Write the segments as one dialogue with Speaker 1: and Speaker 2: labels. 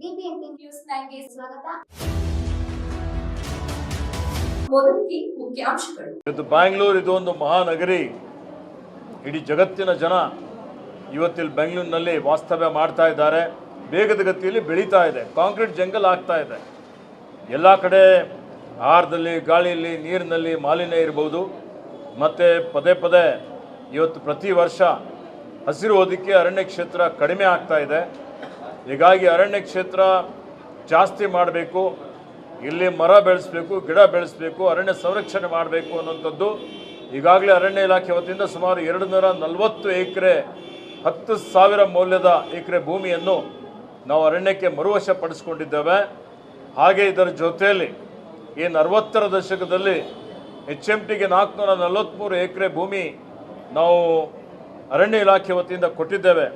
Speaker 1: News ಸ್ವಾಗತ. ಮುಖ್ಯಾಂಶಗಳು.
Speaker 2: ಇವತ್ತು ಬ್ಯಾಂಗ್ಳೂರು ಇದೊಂದು ಮಹಾನಗರಿ. ಇಡೀ ಜಗತ್ತಿನ ಜನ ಇವತ್ತಿಲ್ಲಿ ಬೆಂಗಳೂರಿನಲ್ಲಿ ವಾಸ್ತವ್ಯ ಮಾಡ್ತಾ ಇದ್ದಾರೆ. ಬೇಗದ ಗತಿಯಲ್ಲಿ ಬೆಳೀತಾ ಇದೆ. ಕಾಂಕ್ರೀಟ್ ಜಂಗಲ್ ಆಗ್ತಾ ಇದೆ. ಎಲ್ಲ ಕಡೆ ಆಹಾರದಲ್ಲಿ ಗಾಳಿಯಲ್ಲಿ, ನೀರಿನಲ್ಲಿ ಮಾಲಿನ್ಯ ಇರ್ಬೋದು. ಮತ್ತು ಪದೇ ಪದೇ ಇವತ್ತು ಪ್ರತಿ ವರ್ಷ ಹಸಿರು ಓದಿಕೆ ಅರಣ್ಯ ಕ್ಷೇತ್ರ ಕಡಿಮೆ ಆಗ್ತಾ ಇದೆ. ಹೀಗಾಗಿ ಅರಣ್ಯ ಕ್ಷೇತ್ರ ಜಾಸ್ತಿ ಮಾಡಬೇಕು, ಇಲ್ಲಿ ಮರ ಬೆಳೆಸಬೇಕು, ಗಿಡ ಬೆಳೆಸಬೇಕು, ಅರಣ್ಯ ಸಂರಕ್ಷಣೆ ಮಾಡಬೇಕು ಅನ್ನುವಂಥದ್ದು ಈಗಾಗಲೇ ಅರಣ್ಯ ಇಲಾಖೆ ವತಿಯಿಂದ ಸುಮಾರು ಎರಡು ನೂರ ನಲವತ್ತು ಎಕರೆ, ಹತ್ತು ಸಾವಿರ ಮೌಲ್ಯದ ಎಕರೆ ಭೂಮಿಯನ್ನು ನಾವು ಅರಣ್ಯಕ್ಕೆ ಮರುವಶಪಡಿಸಿಕೊಂಡಿದ್ದೇವೆ. ಹಾಗೆ ಇದರ ಜೊತೆಯಲ್ಲಿ ಏನು ಅರವತ್ತರ ದಶಕದಲ್ಲಿ ಎಚ್ ಎಂ ಟಿಗೆ ನಾಲ್ಕುನೂರ ನಲವತ್ತ್ಮೂರು ಎಕರೆ ಭೂಮಿ ನಾವು ಅರಣ್ಯ ಇಲಾಖೆ ವತಿಯಿಂದ ಕೊಟ್ಟಿದ್ದೇವೆ.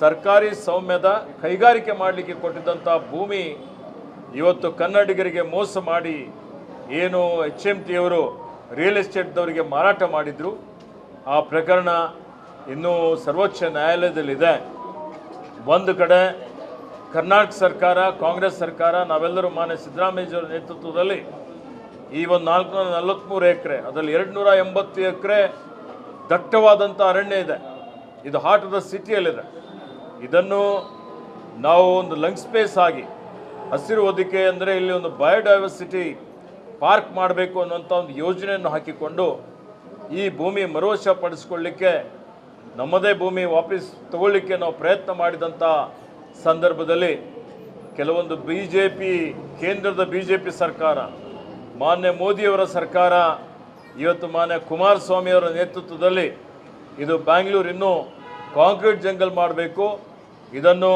Speaker 2: ಸರ್ಕಾರಿ ಸೌಮ್ಯದ ಕೈಗಾರಿಕೆ ಮಾಡಲಿಕ್ಕೆ ಕೊಟ್ಟಿದ್ದಂಥ ಭೂಮಿ ಇವತ್ತು ಕನ್ನಡಿಗರಿಗೆ ಮೋಸ ಮಾಡಿ ಏನು ಎಚ್ ಎಂ ಟಿಯವರು ರಿಯಲ್ ಎಸ್ಟೇಟ್ದವರಿಗೆ ಮಾರಾಟ ಮಾಡಿದರು. ಆ ಪ್ರಕರಣ ಇನ್ನೂ ಸರ್ವೋಚ್ಚ ನ್ಯಾಯಾಲಯದಲ್ಲಿದೆ. ಒಂದು ಕಡೆ ಕರ್ನಾಟಕ ಸರ್ಕಾರ, ಕಾಂಗ್ರೆಸ್ ಸರ್ಕಾರ, ನಾವೆಲ್ಲರೂ ಮಾನ್ಯ ಸಿದ್ದರಾಮಯ್ಯವರ ನೇತೃತ್ವದಲ್ಲಿ ಈ ಒಂದು ನಾಲ್ಕುನೂರ ನಲವತ್ತ್ಮೂರು ಎಕರೆ, ಅದರಲ್ಲಿ ಎರಡು ನೂರ ಎಂಬತ್ತು ಎಕರೆ ದಟ್ಟವಾದಂಥ ಅರಣ್ಯ ಇದೆ. ಇದು ಹಾರ್ಟ್ ಆಫ್ ದ ಸಿಟಿಯಲ್ಲಿದೆ. ಇದನ್ನು ನಾವು ಒಂದು ಲಂಗ್ ಸ್ಪೇಸ್ ಆಗಿ ಹಸಿರು ಹೊದಿಕೆ ಅಂದರೆ ಇಲ್ಲಿ ಒಂದು ಬಯೋಡೈವರ್ಸಿಟಿ ಪಾರ್ಕ್ ಮಾಡಬೇಕು ಅನ್ನುವಂಥ ಒಂದು ಯೋಜನೆಯನ್ನು ಹಾಕಿಕೊಂಡು ಈ ಭೂಮಿ ಮರುವಶಪಡಿಸ್ಕೊಳ್ಳಿಕ್ಕೆ ನಮ್ಮದೇ ಭೂಮಿ ವಾಪಸ್ ತಗೊಳ್ಳಿಕ್ಕೆ ನಾವು ಪ್ರಯತ್ನ ಮಾಡಿದಂಥ ಸಂದರ್ಭದಲ್ಲಿ ಕೆಲವೊಂದು ಬಿ ಜೆ ಪಿ ಕೇಂದ್ರದ ಬಿ ಜೆ ಪಿ ಸರ್ಕಾರ, ಮಾನ್ಯ ಮೋದಿಯವರ ಸರ್ಕಾರ, ಇವತ್ತು ಮಾನ್ಯ ಕುಮಾರಸ್ವಾಮಿಯವರ ನೇತೃತ್ವದಲ್ಲಿ ಇದು ಬ್ಯಾಂಗ್ಳೂರು ಇನ್ನೂ ಕಾಂಕ್ರೀಟ್ ಜಂಗಲ್ ಮಾಡಬೇಕು. ಇದನ್ನು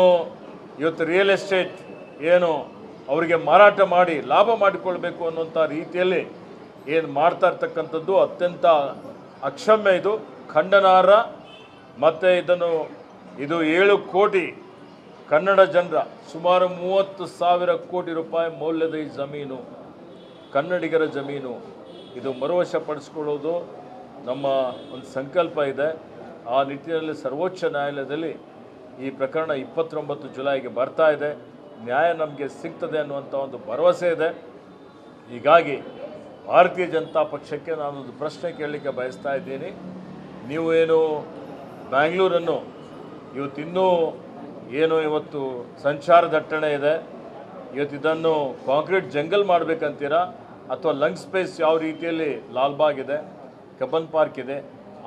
Speaker 2: ಇವತ್ತು ರಿಯಲ್ ಎಸ್ಟೇಟ್ ಏನು ಅವರಿಗೆ ಮಾರಾಟ ಮಾಡಿ ಲಾಭ ಮಾಡಿಕೊಳ್ಬೇಕು ಅನ್ನುವಂಥ ರೀತಿಯಲ್ಲಿ ಏನು ಮಾಡ್ತಾ ಇರ್ತಕ್ಕಂಥದ್ದು ಅತ್ಯಂತ ಅಕ್ಷಮ್ಯ ಇದು, ಖಂಡನಾರ್ಹ. ಮತ್ತು ಇದನ್ನು ಇದು ಏಳು ಕೋಟಿ ಕನ್ನಡ ಜನರ ಸುಮಾರು ಮೂವತ್ತು ಸಾವಿರ ಕೋಟಿ ರೂಪಾಯಿ ಮೌಲ್ಯದ ಈ ಜಮೀನು, ಕನ್ನಡಿಗರ ಜಮೀನು, ಇದು ಮರುವಶಪಡಿಸ್ಕೊಳ್ಳೋದು ನಮ್ಮ ಒಂದು ಸಂಕಲ್ಪ ಇದೆ. ಆ ನಿಟ್ಟಿನಲ್ಲಿ ಸರ್ವೋಚ್ಚ ನ್ಯಾಯಾಲಯದಲ್ಲಿ ಈ ಪ್ರಕರಣ ಇಪ್ಪತ್ತೊಂಬತ್ತು ಜುಲೈಗೆ ಬರ್ತಾ ಇದೆ. ನ್ಯಾಯ ನಮಗೆ ಸಿಗ್ತದೆ ಅನ್ನುವಂಥ ಒಂದು ಭರವಸೆ ಇದೆ. ಹೀಗಾಗಿ ಭಾರತೀಯ ಜನತಾ ಪಕ್ಷಕ್ಕೆ ನಾನೊಂದು ಪ್ರಶ್ನೆ ಕೇಳಲಿಕ್ಕೆ ಬಯಸ್ತಾ ಇದ್ದೀನಿ. ನೀವು ಏನು ಬ್ಯಾಂಗ್ಳೂರನ್ನು ಇವತ್ತಿನ್ನೂ ಏನು ಇವತ್ತು ಸಂಚಾರ ದಟ್ಟಣೆ ಇದೆ? ಇವತ್ತು ಇದನ್ನು ಕಾಂಕ್ರೀಟ್ ಜಂಗಲ್ ಮಾಡಬೇಕಂತೀರಾ? ಅಥವಾ ಲಂಗ್ ಸ್ಪೇಸ್ ಯಾವ ರೀತಿಯಲ್ಲಿ ಲಾಲ್ಬಾಗ್ ಇದೆ? ಕಬ್ಬನ್ ಪಾರ್ಕ್ ಇದೆ?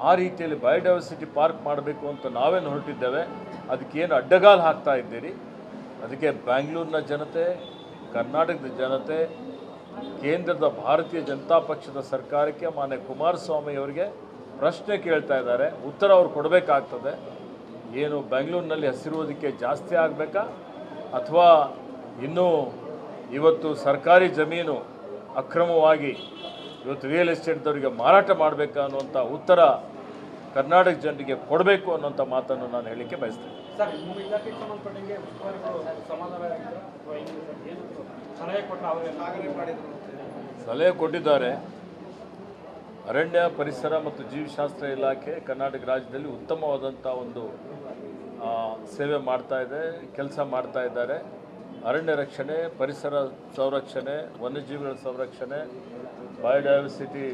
Speaker 2: ಆ ರೀತಿಯಲ್ಲಿ ಬಯೋಡೈವರ್ಸಿಟಿ ಪಾರ್ಕ್ ಮಾಡಬೇಕು ಅಂತ ನಾವೇನು ಹೊರಟಿದ್ದೇವೆ, ಅದಕ್ಕೇನು ಅಡ್ಡಗಾಲು ಹಾಕ್ತಾ ಇದ್ದೀರಿ? ಅದಕ್ಕೆ ಬ್ಯಾಂಗ್ಳೂರಿನ ಜನತೆ, ಕರ್ನಾಟಕದ ಜನತೆ, ಕೇಂದ್ರದ ಭಾರತೀಯ ಜನತಾ ಪಕ್ಷದ ಸರ್ಕಾರಕ್ಕೆ ಮಾನ್ಯ ಕುಮಾರಸ್ವಾಮಿ ಅವರಿಗೆ ಪ್ರಶ್ನೆ ಕೇಳ್ತಾ ಇದ್ದಾರೆ. ಉತ್ತರ ಅವ್ರು ಕೊಡಬೇಕಾಗ್ತದೆ. ಏನು ಬೆಂಗಳೂರಿನಲ್ಲಿ ಹಸಿರುವುದಕ್ಕೆ ಜಾಸ್ತಿ ಆಗಬೇಕಾ? ಅಥವಾ ಇನ್ನೂ ಇವತ್ತು ಸರ್ಕಾರಿ ಜಮೀನು ಅಕ್ರಮವಾಗಿ ಇವತ್ತು ರಿಯಲ್ ಎಸ್ಟೇಟ್ದವರಿಗೆ ಮಾರಾಟ ಮಾಡಬೇಕು ಅನ್ನುವಂಥ ಉತ್ತರ ಕರ್ನಾಟಕ ಜನರಿಗೆ ಕೊಡಬೇಕು ಅನ್ನುವಂಥ ಮಾತನ್ನು ನಾನು ಹೇಳಲಿಕ್ಕೆ ಬಯಸ್ತೇನೆ.
Speaker 3: ಸಲಹೆ
Speaker 2: ಕೊಟ್ಟಿದ್ದಾರೆ. ಅರಣ್ಯ ಪರಿಸರ ಮತ್ತು ಜೀವಶಾಸ್ತ್ರ ಇಲಾಖೆ ಕರ್ನಾಟಕ ರಾಜ್ಯದಲ್ಲಿ ಉತ್ತಮವಾದಂಥ ಒಂದು ಸೇವೆ ಮಾಡ್ತಾ ಇದೆ ಕೆಲಸ ಮಾಡ್ತಾ ಇದ್ದಾರೆ. ಅರಣ್ಯ ರಕ್ಷಣೆ ಪರಿಸರ ಸಂರಕ್ಷಣೆ ವನ್ಯಜೀವಿಗಳ ಸಂರಕ್ಷಣೆ ಬಯೋಡೈವರ್ಸಿಟಿ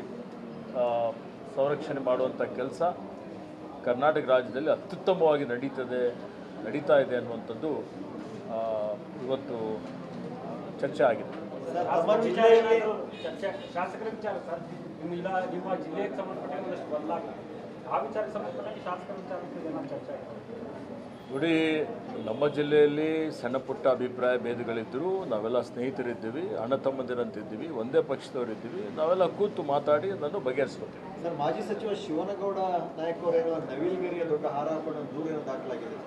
Speaker 2: ಸಂರಕ್ಷಣೆ ಮಾಡುವಂಥ ಕೆಲಸ ಕರ್ನಾಟಕ ರಾಜ್ಯದಲ್ಲಿ ಅತ್ಯುತ್ತಮವಾಗಿ ನಡೀತದೆ, ನಡೀತಾ ಇದೆ ಅನ್ನುವಂಥದ್ದು ಇವತ್ತು ಚರ್ಚೆ ಆಗಿದೆ.
Speaker 3: ಶಾಸಕರ ವಿಚಾರ ಸರ್, ನಿಮ್ಮ ಜಿಲ್ಲೆಗೆ ಸಂಬಂಧಪಟ್ಟಂಗೆ
Speaker 2: ನೋಡಿ ನಮ್ಮ ಜಿಲ್ಲೆಯಲ್ಲಿ ಸಣ್ಣ ಪುಟ್ಟ ಅಭಿಪ್ರಾಯ ಭೇದಗಳಿದ್ದರೂ ನಾವೆಲ್ಲ ಸ್ನೇಹಿತರಿದ್ದೀವಿ ಅಣ್ಣ ತಮ್ಮಂದಿರಂತಿದ್ದೀವಿ ಒಂದೇ ಪಕ್ಷದವರಿದ್ದೀವಿ ನಾವೆಲ್ಲ ಕೂತು ಮಾತಾಡಿ ಅದನ್ನು ಬಗೆಹರಿಸ್ಕೊತೀವಿ.
Speaker 4: ಸರ್ ಮಾಜಿ ಸಚಿವ ಶಿವನಗೌಡ ನಾಯಕ್ ಅವರೇನೋ ನವಿಲ್ಗರಿಯ ದೊಡ್ಡ ಹಾರಾಟ ದೂರಿನ ದಾಖಲಾಗಿದೆ.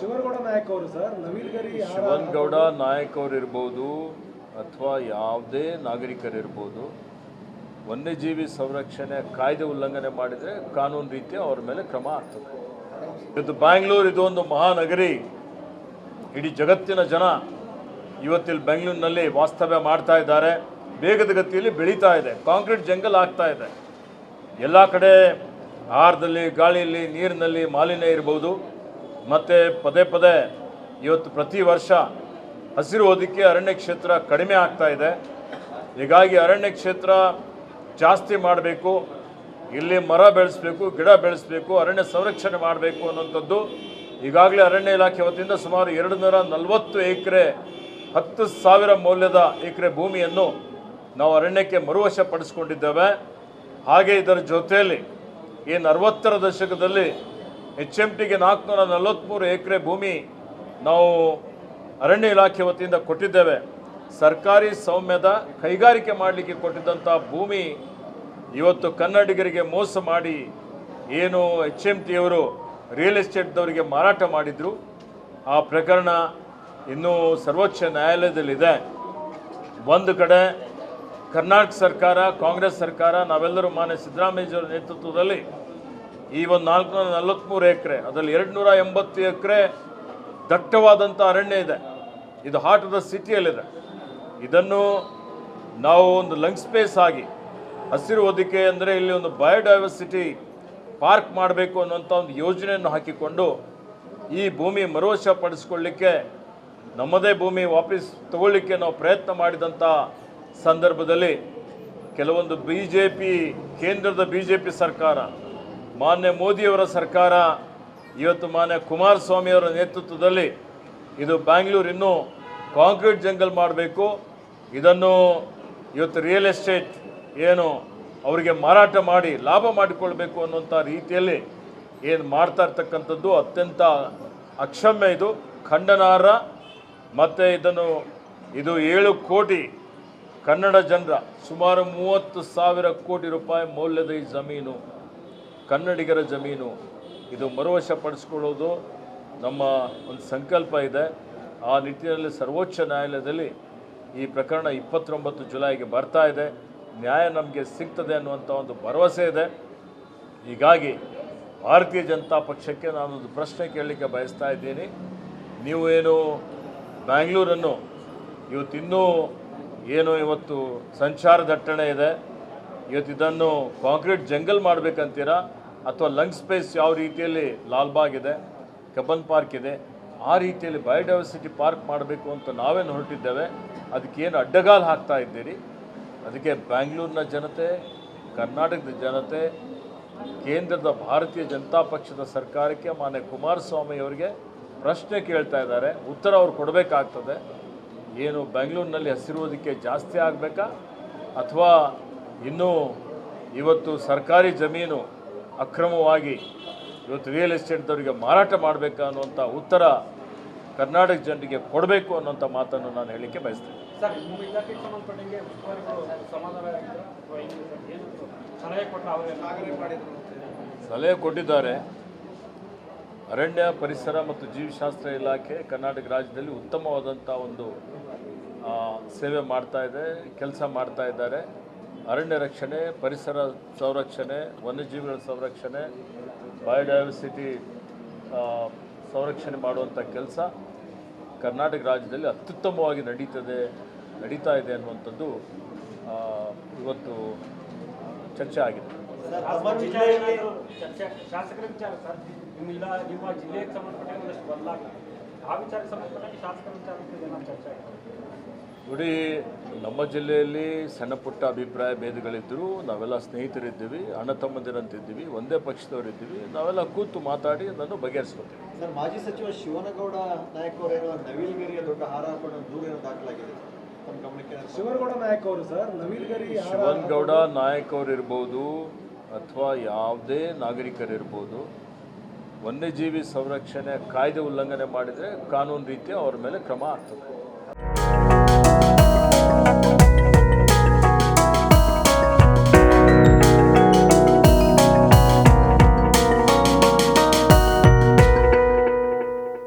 Speaker 5: ಶಿವನಗೌಡ ನಾಯಕ ಅವರು ಸರ್ ನವೀಲ್ಗರಿ
Speaker 2: ಶಿವನಗೌಡ ನಾಯಕ್ ಅವರು ಇರ್ಬೋದು ಅಥವಾ ಯಾವುದೇ ನಾಗರಿಕರಿರ್ಬೋದು ವನ್ಯಜೀವಿ ಸಂರಕ್ಷಣೆ ಕಾಯ್ದೆ ಉಲ್ಲಂಘನೆ ಮಾಡಿದರೆ ಕಾನೂನು ರೀತಿ ಅವರ ಮೇಲೆ ಕ್ರಮ ಆಗ್ತದೆ ಇವತ್ತು ಬ್ಯಾಂಗ್ಳೂರು ಇದು ಒಂದು ಮಹಾನಗರಿ. ಇಡೀ ಜಗತ್ತಿನ ಜನ ಇವತ್ತಿಲ್ಲಿ ಬೆಂಗಳೂರಿನಲ್ಲಿ ವಾಸ್ತವ್ಯ ಮಾಡ್ತಾ ಇದ್ದಾರೆ. ಬೇಗದ ಗತಿಯಲ್ಲಿ ಬೆಳೀತಾ ಇದೆ. ಕಾಂಕ್ರೀಟ್ ಜಂಗಲ್ ಆಗ್ತಾ ಇದೆ. ಎಲ್ಲ ಕಡೆ ಆಹಾರದಲ್ಲಿ, ಗಾಳಿಯಲ್ಲಿ, ನೀರಿನಲ್ಲಿ ಮಾಲಿನ್ಯ ಇರ್ಬೋದು. ಮತ್ತು ಪದೇ ಪದೇ ಇವತ್ತು ಪ್ರತಿ ವರ್ಷ ಹಸಿರು ಓದಕ್ಕೆ ಅರಣ್ಯ ಕ್ಷೇತ್ರ ಕಡಿಮೆ ಆಗ್ತಾ ಇದೆ. ಹೀಗಾಗಿ ಅರಣ್ಯ ಕ್ಷೇತ್ರ ಜಾಸ್ತಿ ಮಾಡಬೇಕು, ಇಲ್ಲಿ ಮರ ಬೆಳೆಸಬೇಕು, ಗಿಡ ಬೆಳೆಸಬೇಕು, ಅರಣ್ಯ ಸಂರಕ್ಷಣೆ ಮಾಡಬೇಕು ಅನ್ನೋಂಥದ್ದು ಈಗಾಗಲೇ ಅರಣ್ಯ ಇಲಾಖೆ ವತಿಯಿಂದ ಸುಮಾರು ಎರಡು ನೂರ ನಲವತ್ತು ಎಕರೆ, ಹತ್ತು ಸಾವಿರ ಮೌಲ್ಯದ ಎಕರೆ ಭೂಮಿಯನ್ನು ನಾವು ಅರಣ್ಯಕ್ಕೆ ಮರುವಶ ಪಡಿಸ್ಕೊಂಡಿದ್ದೇವೆ ಹಾಗೆ ಇದರ ಜೊತೆಯಲ್ಲಿ ಏನು ಅರವತ್ತರ ದಶಕದಲ್ಲಿ ಎಚ್ ಎಂ ಟಿಗೆ ನಾಲ್ಕುನೂರ ನಲವತ್ತ್ಮೂರು ಎಕರೆ ಭೂಮಿ ನಾವು ಅರಣ್ಯ ಇಲಾಖೆ ವತಿಯಿಂದ ಕೊಟ್ಟಿದ್ದೇವೆ. ಸರ್ಕಾರಿ ಸೌಮ್ಯದ ಕೈಗಾರಿಕೆ ಮಾಡಲಿಕ್ಕೆ ಕೊಟ್ಟಿದ್ದಂಥ ಭೂಮಿ ಇವತ್ತು ಕನ್ನಡಿಗರಿಗೆ ಮೋಸ ಮಾಡಿ ಏನು ಎಚ್ ಎಂ ಟಿಯವರು ರಿಯಲ್ ಎಸ್ಟೇಟ್ದವರಿಗೆ ಮಾರಾಟ ಮಾಡಿದರು. ಆ ಪ್ರಕರಣ ಇನ್ನೂ ಸರ್ವೋಚ್ಚ ನ್ಯಾಯಾಲಯದಲ್ಲಿದೆ. ಒಂದು ಕಡೆ ಕರ್ನಾಟಕ ಸರ್ಕಾರ, ಕಾಂಗ್ರೆಸ್ ಸರ್ಕಾರ, ನಾವೆಲ್ಲರೂ ಮಾನ್ಯ ಸಿದ್ದರಾಮಯ್ಯವರ ನೇತೃತ್ವದಲ್ಲಿ ಈ ಒಂದು ನಾಲ್ಕುನೂರ ನಲವತ್ತ್ಮೂರು ಎಕರೆ, ಅದರಲ್ಲಿ ಎರಡು ನೂರ ಎಂಬತ್ತು ಎಕರೆ ದಟ್ಟವಾದಂಥ ಅರಣ್ಯ ಇದೆ. ಇದು ಹಾರ್ಟ್ ಆಫ್ ದ ಸಿಟಿಯಲ್ಲಿದೆ ಇದನ್ನು ನಾವು ಒಂದು ಲಂಗ್ ಸ್ಪೇಸ್ ಆಗಿ ಹಸಿರು ಹೊದಿಕೆ ಅಂದರೆ ಇಲ್ಲಿ ಒಂದು ಬಯೋಡೈವರ್ಸಿಟಿ ಪಾರ್ಕ್ ಮಾಡಬೇಕು ಅನ್ನುವಂಥ ಒಂದು ಯೋಜನೆಯನ್ನು ಹಾಕಿಕೊಂಡು ಈ ಭೂಮಿ ಮರುವಶ ಪಡಿಸ್ಕೊಳ್ಳಿಕ್ಕೆ, ನಮ್ಮದೇ ಭೂಮಿ ವಾಪಸ್ ತಗೊಳ್ಳಿಕ್ಕೆ ನಾವು ಪ್ರಯತ್ನ ಮಾಡಿದಂಥ ಸಂದರ್ಭದಲ್ಲಿ ಕೆಲವೊಂದು ಬಿ ಜೆ ಪಿ ಕೇಂದ್ರದ ಬಿ ಜೆ ಪಿ ಸರ್ಕಾರ, ಮಾನ್ಯ ಮೋದಿಯವರ ಸರ್ಕಾರ, ಇವತ್ತು ಮಾನ್ಯ ಕುಮಾರಸ್ವಾಮಿಯವರ ನೇತೃತ್ವದಲ್ಲಿ ಇದು ಬ್ಯಾಂಗ್ಳೂರು ಇನ್ನೂ ಕಾಂಕ್ರೀಟ್ ಜಂಗಲ್ ಮಾಡಬೇಕು. ಇದನ್ನು ಇವತ್ತು ರಿಯಲ್ ಎಸ್ಟೇಟ್ ಏನು ಅವರಿಗೆ ಮಾರಾಟ ಮಾಡಿ ಲಾಭ ಮಾಡಿಕೊಳ್ಬೇಕು ಅನ್ನುವಂಥ ರೀತಿಯಲ್ಲಿ ಏನು ಮಾಡ್ತಾ ಇರ್ತಕ್ಕಂಥದ್ದು ಅತ್ಯಂತ ಅಕ್ಷಮ್ಯ ಇದು ಖಂಡನಾರ ಮತ್ತು ಇದನ್ನು ಇದು ಏಳು ಕೋಟಿ ಕನ್ನಡ ಜನರ ಸುಮಾರು ಮೂವತ್ತು ಸಾವಿರ ಕೋಟಿ ರೂಪಾಯಿ ಮೌಲ್ಯದ ಈ ಜಮೀನು, ಕನ್ನಡಿಗರ ಜಮೀನು, ಇದು ಮರುವಶಪಡಿಸ್ಕೊಳ್ಳೋದು ನಮ್ಮ ಒಂದು ಸಂಕಲ್ಪ ಇದೆ. ಆ ನಿಟ್ಟಿನಲ್ಲಿ ಸರ್ವೋಚ್ಚ ನ್ಯಾಯಾಲಯದಲ್ಲಿ ಈ ಪ್ರಕರಣ ಇಪ್ಪತ್ತೊಂಬತ್ತು ಜುಲೈಗೆ ಬರ್ತಾ ಇದೆ. ನ್ಯಾಯ ನಮಗೆ ಸಿಗ್ತದೆ ಅನ್ನುವಂಥ ಒಂದು ಭರವಸೆ ಇದೆ. ಹೀಗಾಗಿ ಭಾರತೀಯ ಜನತಾ ಪಕ್ಷಕ್ಕೆ ನಾನೊಂದು ಪ್ರಶ್ನೆ ಕೇಳಲಿಕ್ಕೆ ಬಯಸ್ತಾ ಇದ್ದೀನಿ. ನೀವು ಏನು ಬ್ಯಾಂಗ್ಳೂರನ್ನು ಇವತ್ತಿನ್ನೂ ಏನು ಇವತ್ತು ಸಂಚಾರ ದಟ್ಟಣೆ ಇದೆ, ಇವತ್ತು ಇದನ್ನು ಕಾಂಕ್ರೀಟ್ ಜಂಗಲ್ ಮಾಡಬೇಕಂತೀರಾ, ಅಥವಾ ಲಂಗ್ ಸ್ಪೇಸ್ ಯಾವ ರೀತಿಯಲ್ಲಿ ಲಾಲ್ಬಾಗ್ ಇದೆ, ಕಬ್ಬನ್ ಪಾರ್ಕ್ ಇದೆ ಆ ರೀತಿಯಲ್ಲಿ ಬಯೋಡೈವರ್ಸಿಟಿ ಪಾರ್ಕ್ ಮಾಡಬೇಕು ಅಂತ ನಾವೇನು ಹೊರಟಿದ್ದೇವೆ, ಅದಕ್ಕೇನು ಅಡ್ಡಗಾಲು ಹಾಕ್ತಾ ಇದ್ದೀರಿ? ಅದಕ್ಕೆ ಬ್ಯಾಂಗ್ಳೂರಿನ ಜನತೆ, ಕರ್ನಾಟಕದ ಜನತೆ, ಕೇಂದ್ರದ ಭಾರತೀಯ ಜನತಾ ಪಕ್ಷದ ಸರ್ಕಾರಕ್ಕೆ ಮಾನ್ಯ ಕುಮಾರಸ್ವಾಮಿ ಅವರಿಗೆ ಪ್ರಶ್ನೆ ಕೇಳ್ತಾ ಇದ್ದಾರೆ. ಉತ್ತರ ಅವ್ರು ಕೊಡಬೇಕಾಗ್ತದೆ. ಏನು ಬೆಂಗಳೂರಿನಲ್ಲಿ ಹಸಿರುವುದಕ್ಕೆ ಜಾಸ್ತಿ ಆಗಬೇಕಾ? ಅಥವಾ ಇನ್ನೂ ಇವತ್ತು ಸರ್ಕಾರಿ ಜಮೀನು ಅಕ್ರಮವಾಗಿ ಇವತ್ತು ರಿಯಲ್ ಎಸ್ಟೇಟ್ದವರಿಗೆ ಮಾರಾಟ ಮಾಡಬೇಕಾ ಅನ್ನುವಂಥ ಉತ್ತರ ಕರ್ನಾಟಕ ಜನರಿಗೆ ಕೊಡಬೇಕು ಅನ್ನೋಂಥ ಮಾತನ್ನು ನಾನು ಹೇಳಲಿಕ್ಕೆ ಬಯಸ್ತೇನೆ.
Speaker 3: ಸಲಹೆ
Speaker 2: ಕೊಟ್ಟಿದ್ದಾರೆ. ಅರಣ್ಯ ಪರಿಸರ ಮತ್ತು ಜೀವಶಾಸ್ತ್ರ ಇಲಾಖೆ ಕರ್ನಾಟಕ ರಾಜ್ಯದಲ್ಲಿ ಉತ್ತಮವಾದಂಥ ಒಂದು ಸೇವೆ ಮಾಡ್ತಾ ಇದೆ ಕೆಲಸ ಮಾಡ್ತಾ ಇದ್ದಾರೆ. ಅರಣ್ಯ ರಕ್ಷಣೆ ಪರಿಸರ ಸಂರಕ್ಷಣೆ ವನ್ಯಜೀವಿಗಳ ಸಂರಕ್ಷಣೆ ಬಯೋಡೈವರ್ಸಿಟಿ ಸಂರಕ್ಷಣೆ ಮಾಡುವಂಥ ಕೆಲಸ ಕರ್ನಾಟಕ ರಾಜ್ಯದಲ್ಲಿ ಅತ್ಯುತ್ತಮವಾಗಿ ನಡೀತದೆ ನಡೀತಾ ಇದೆ ಅನ್ನುವಂಥದ್ದು ಆ, ಇವತ್ತು ಚರ್ಚೆ ಆಗಿದೆ.
Speaker 4: ಸರ್
Speaker 3: ಶಾಸಕರ ವಿಚಾರ ಚರ್ಚೆ ಶಾಸಕರ ವಿಚಾರ ಸರ್ ನಿಮ್ಮ ಜಿಲ್ಲೆಗೆ ಸಂಬಂಧಪಟ್ಟ ಆ ವಿಚಾರಕ್ಕೆ ಸಂಬಂಧಪಟ್ಟ ಶಾಸಕರ ವಿಚಾರಕ್ಕೆ ಚರ್ಚೆ ಆಗಿದೆ
Speaker 2: ನೋಡಿ ನಮ್ಮ ಜಿಲ್ಲೆಯಲ್ಲಿ ಸಣ್ಣ ಪುಟ್ಟ ಅಭಿಪ್ರಾಯ ಭೇದಗಳಿದ್ದರೂ ನಾವೆಲ್ಲ ಸ್ನೇಹಿತರಿದ್ದೀವಿ ಅಣ್ಣ ತಮ್ಮಂದಿರಂತಿದ್ದೀವಿ ಒಂದೇ ಪಕ್ಷದವರಿದ್ದೀವಿ ನಾವೆಲ್ಲ ಕೂತು ಮಾತಾಡಿ ಅದನ್ನು ಬಗೆಹರಿಸ್ಕೊತೀವಿ.
Speaker 4: ಸರ್ ಮಾಜಿ ಸಚಿವ ಶಿವನಗೌಡ ನಾಯಕ ನವೀಲ್ಗಿರಿಯ ದೊಡ್ಡ ಹಾರ ಹಾಕೊಂಡು ದೂರೇನೋ ದಾಖಲಾಗಿದೆ ತಮ್ಮ ಗಮನಕ್ಕೆ
Speaker 5: ಶಿವನಗೌಡ ನಾಯಕ್ ಅವರು ಸರ್ ನವೀಲ್ಗರಿ ಶಿವನಗೌಡ
Speaker 2: ಶಿವನ್ಗೌಡ ನಾಯಕ್ ಅವರಿರ್ಬೋದು ಅಥವಾ ಯಾವುದೇ ನಾಗರಿಕರಿರ್ಬೋದು ವನ್ಯಜೀವಿ ಸಂರಕ್ಷಣೆ ಕಾಯ್ದೆ ಉಲ್ಲಂಘನೆ ಮಾಡಿದರೆ ಕಾನೂನು ರೀತಿ ಅವ್ರ ಮೇಲೆ ಕ್ರಮ ಆಗ್ತದೆ